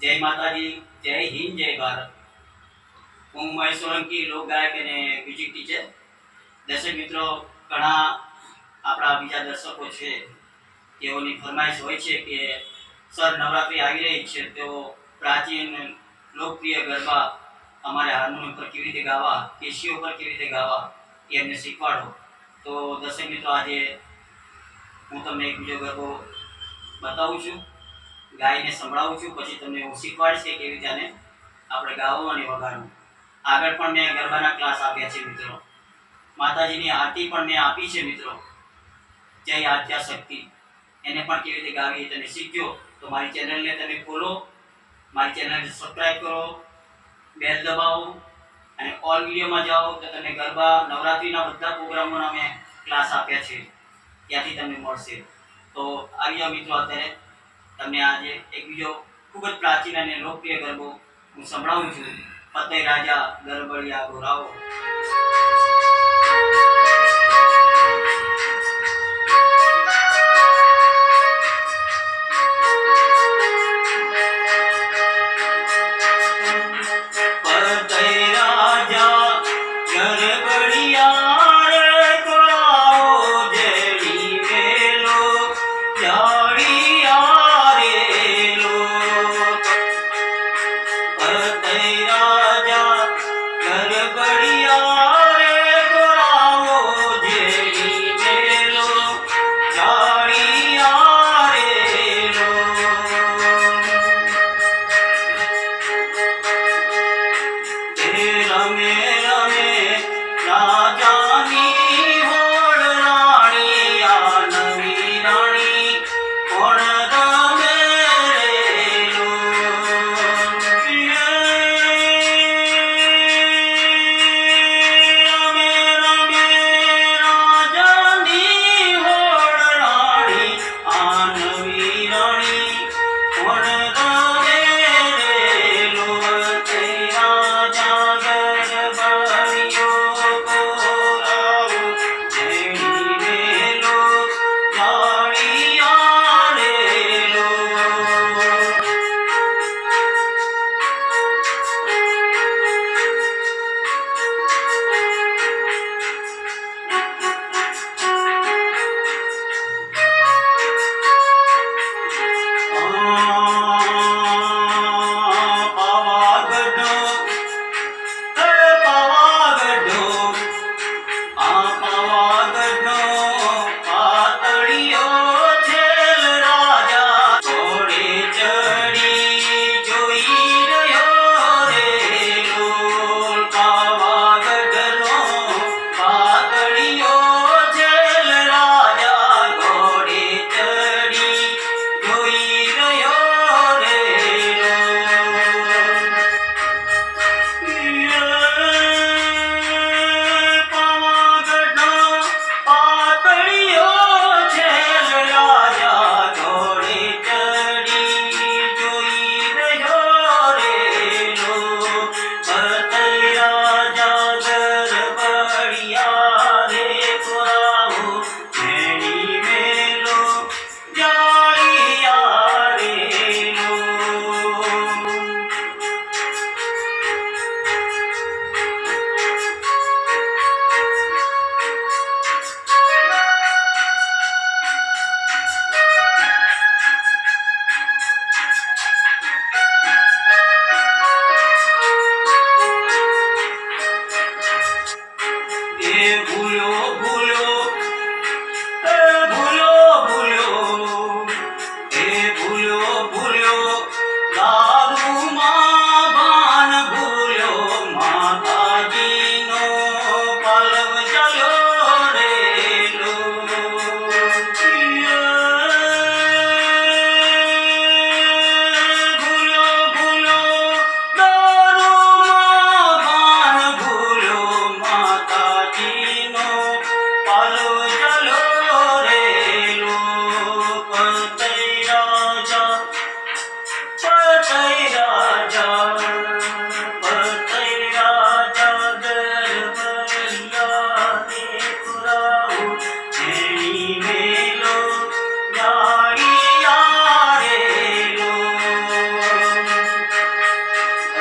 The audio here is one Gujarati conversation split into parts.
જય માતાજી જય હિન્દ જય ભારત હું મહેશ સોલંકી લોક ગાયક અને મ્યુઝિક ટીચર દર્શક મિત્રો, ઘણા આપણા બીજા દર્શકો છે તેઓની ફરમાઈશ હોય છે કે સર નવરાત્રિ આવી રહી છે, તેઓ પ્રાચીન લોકપ્રિય ગરબા અમારે હાર્મોનિયમ પર કેવી રીતે ગાવા કેશીઓ પર કેવી રીતે ગાવા, એ અમને શીખવાડો. તો દર્શક મિત્રો, આજે હું તમને એક બીજો ગરબો બતાવું છું, ગાઈને સંભળાવું છું, પછી તમને હું શીખવાડીશ કે કેવી રીતે આપણે ગાવું અને વગાડવું. આગળ પણ મેં ગરબાના ક્લાસ આપ્યા છે મિત્રો. માતાજીની આરતી પણ મેં આપી છે મિત્રો. જય આદ્યા શક્તિ એને પણ કેવી રીતે ગાવી તમે શીખજો. તો મારી ચેનલને તમે ખોલો મારી ચેનલને સબસ્ક્રાઈબ કરો બેલ દબાવો, અને ઓલ વિડીયોમાં જાઓ તો તમને ગરબા, નવરાત્રિના બધા પ્રોગ્રામોના મેં ક્લાસ આપ્યા છે. ત્યાંથી તમને મળશે. તો આવી જાઓ મિત્રો અત્યારે. તમને આજે એક બીજો ખૂબ જ પ્રાચીન અને લોકપ્રિય ગરબો હું સંભળાવું છું. ફતેહ રાજા ગરબડિયા ગોરાઓ.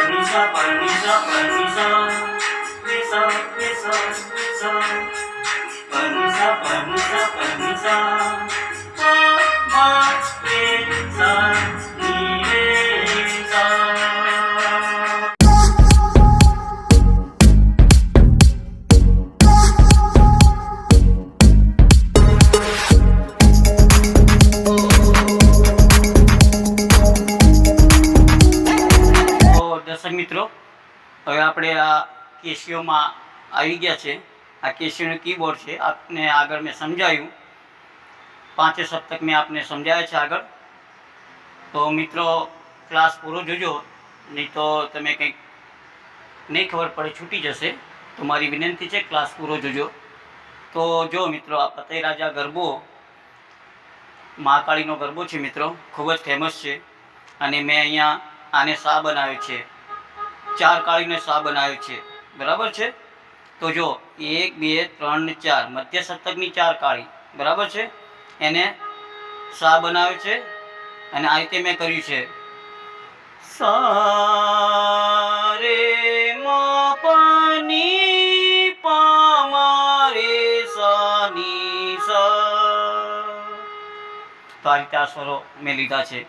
Lisa, Lisa, Lisa, Lisa, Lisa. મિત્રો હવે આપણે આ કેસીઓમાં આવી ગયા છે. આ કેસીનું કીબોર્ડ છે. આપને આગળ મેં સમજાવ્યું પાંચે સપ્તક મેં આપને સમજાવ્યા છે આગળ. તો મિત્રો, ક્લાસ પૂરો જોજો. નહીં તો તમે કંઈક નહીં ખબર પડે, છૂટી જશે. તો મારી વિનંતી છે, ક્લાસ પૂરો જોજો. તો જો મિત્રો, આ ફતેહ રાજા ગરબો, મહાકાળીનો ગરબો છે મિત્રો, ખૂબ જ ફેમસ છે. અને મેં અહીંયા આને શા બનાવ્યો છે. ચાર કાળીને શા બનાવ્યો છે. બરાબર છે? તો જો એક, બે, ત્રણ ને ચાર, મધ્ય સપ્તકની ચાર કાળી, બરાબર છે? એને શા બનાવ્યો છે? અને આ રીતે મેં કર્યું છે. સા રે મ પ ની રે સા. ની સા તો આ રીતે આ સ્વરો મેં લીધા છે.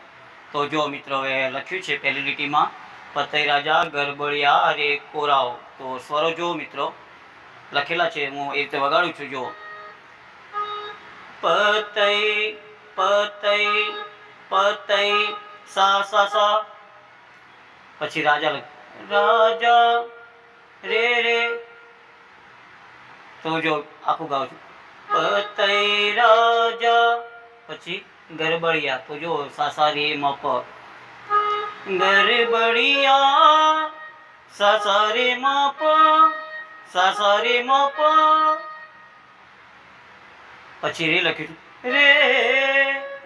તો જો મિત્રો, હવે લખ્યું છે પહેલી લીટીમાં, પતઈ રાજા ગરબડિયા રે કોરાઓ. તો સ્વરો જો મિત્રો. લખેલા છે, હું એ રીતે વગાડું છું જો પતઈ પતઈ પતઈ, સા સા સા. પછી રાજા લખ, રાજા, રે રે. તો જો આખું ગાઉં છું. પતઈ, રાજા. પછી ગરબડિયા, તો જો સાસા રે મપ ગરબડિયા સાસા રે મપ સાસા રે મપ પછી રે લખ્યું. રે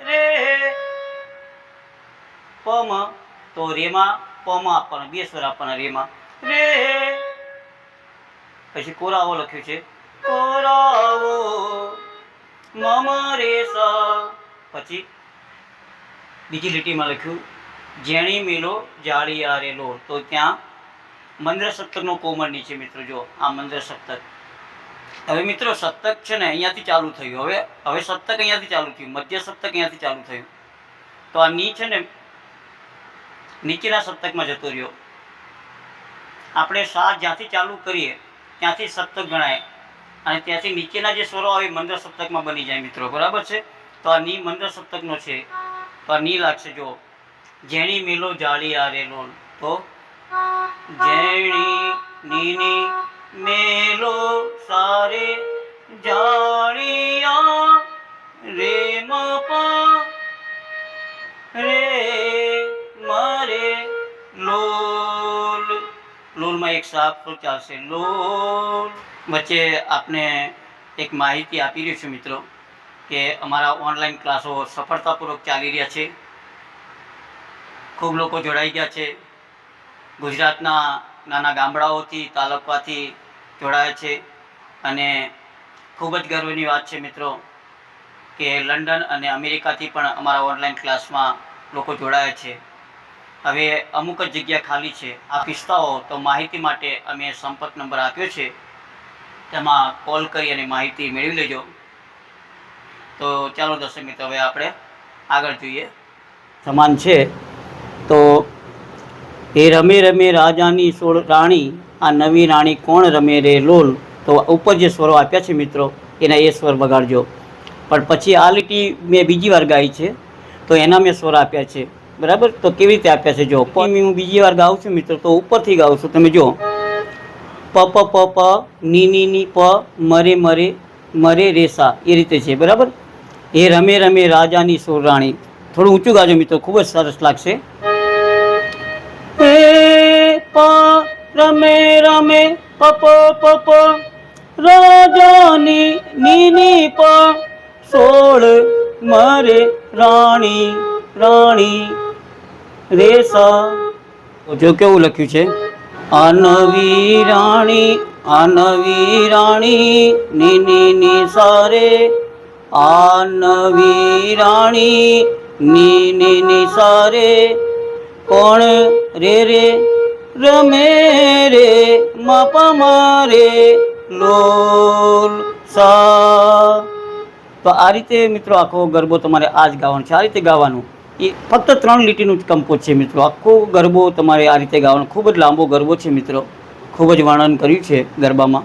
રે. પમ, તો રેમાં પમ આપવાના, બે સ્વર આપવાના રેમાં. રે. પછી કોરાવો લખ્યું છે. કોરાવો, મમ રે સ પછી બીજી લીટીમાં લખ્યું, જેણી મેલો જાળી આરેલો, તો ત્યાં મંદ્ર સપ્તકનો કોમર નીચે મિત્રો, જો આ મંદ્ર સપ્તક હવે મિત્રો સપ્તક છે ને અહીંયાથી ચાલુ થયું. હવે હવે સપ્તક અહીંયાથી ચાલુ થયું. મધ્ય સપ્તક અહીંયાથી ચાલુ થયું. તો આ ની છે ને નીચેના સપ્તકમાં જતો રહ્યો. આપણે સા જ્યાંથી ચાલુ કરીએ, ત્યાંથી સપ્તક ગણાય. અને ત્યાંથી નીચેના જે સ્વરો આવે મંદ્ર સપ્તકમાં બની જાય મિત્રો. બરાબર છે? તો આ ની મંદ્ર સપ્તકનો છે. તો આ ની લાગશે, જો, જેણી મેલો જાળી આરેલો. તો જેણી નીની મેલો સારે જાણિયા રે મપા રે મારે લોલ. લોલમાં એક સાપ ચાલશે. લોલ. વચ્ચે આપને એક માહિતી આપી રહ્યું છું મિત્રો, કે અમારા ઓનલાઈન ક્લાસો સફળતાપૂર્વક ચાલી રહ્યા છે. ખૂબ લોકો જોડાઈ ગયા છે. ગુજરાતના નાના ગામડાઓથી તાલુકાથી જોડાયા છે અને ખૂબ જ ગર્વની વાત છે મિત્રો કે લંડન અને અમેરિકાથી પણ અમારા ઓનલાઈન ક્લાસમાં લોકો જોડાયા છે. હવે અમુક જ જગ્યા ખાલી છે. આપ ઈચ્છતા તો માહિતી માટે અમે સંપર્ક નંબર આપ્યો છે. તેમાં કોલ કરી અને માહિતી મેળવી લેજો. તો ચાલો દર્શક મિત્રો, હવે આપણે આગળ જોઈએ. સમાન છે. એ રમે રમે રાજાની સોળ રાણી, આ નવી રાણી કોણ રમે રે લોલ? તો ઉપર જે સ્વરો આપ્યા છે મિત્રો, એના એ સ્વર વગાડજો. પણ પછી આ લીટી મેં બીજી વાર ગાઈ છે, તો એના મેં સ્વર આપ્યા છે. બરાબર? તો કેવી રીતે આપ્યા છે? જો હું બીજી વાર ગાઉં છું મિત્રો, તો ઉપરથી ગાઉં છું. તમે જો પ પ પ પ, ની ની ની, પ, મરે મરે મરે, રેસા. એ રીતે છે. બરાબર? એ રમે રમે રાજાની સોર રાણી. થોડું ઊંચું ગાજો મિત્રો, ખૂબ જ સરસ લાગશે. રમે રમે પપ પપ રાજાની નીની પ. સોળ મરે રાણી રાણી. રેસા. જો કેવું લખ્યું છે? અનવી રાણી અનવી રાણી નીની ની સારે આનવી રાણી નીની ની સારે કોણ રે રે? રમે રે, માપા મારે, લોલ સા. તો આ રીતે મિત્રો આખો ગરબો તમારે આ જ ગાવાનો છે. આ રીતે ગાવાનું. એ ફક્ત ત્રણ લીટીનું જ કંપોઝ છે મિત્રો. આખો ગરબો તમારે આ રીતે ગાવાનો. ખૂબ જ લાંબો ગરબો છે મિત્રો. ખૂબ જ વર્ણન કર્યું છે ગરબામાં.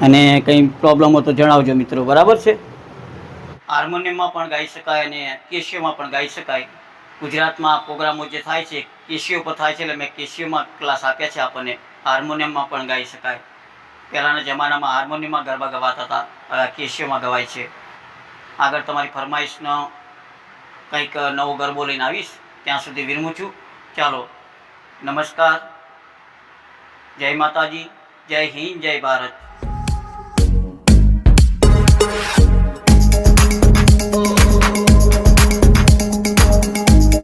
અને કંઈ પ્રોબ્લેમ હોય તો જણાવજો મિત્રો. બરાબર છે? હાર્મોનિયમમાં પણ ગાઈ શકાય અને કેશિયોમાં પણ ગાઈ શકાય. ગુજરાતમાં પ્રોગ્રામો જે થાય છે કેશિયો પર થાય છે, એટલે મેં કેશિયોમાં ક્લાસ આપ્યા છે આપણને. હાર્મોનિયમમાં પણ ગાઈ શકાય. પહેલાંના જમાનામાં હાર્મોનિયમમાં ગરબા ગવાતા હતા કેશીઓમાં ગવાય છે. આગળ તમારી ફરમાઈશનો કંઈક નવો ગરબો લઈને આવીશ, ત્યાં સુધી વિરમું છું. ચાલો, નમસ્કાર. જય માતાજી, જય હિન્દ, જય ભારત.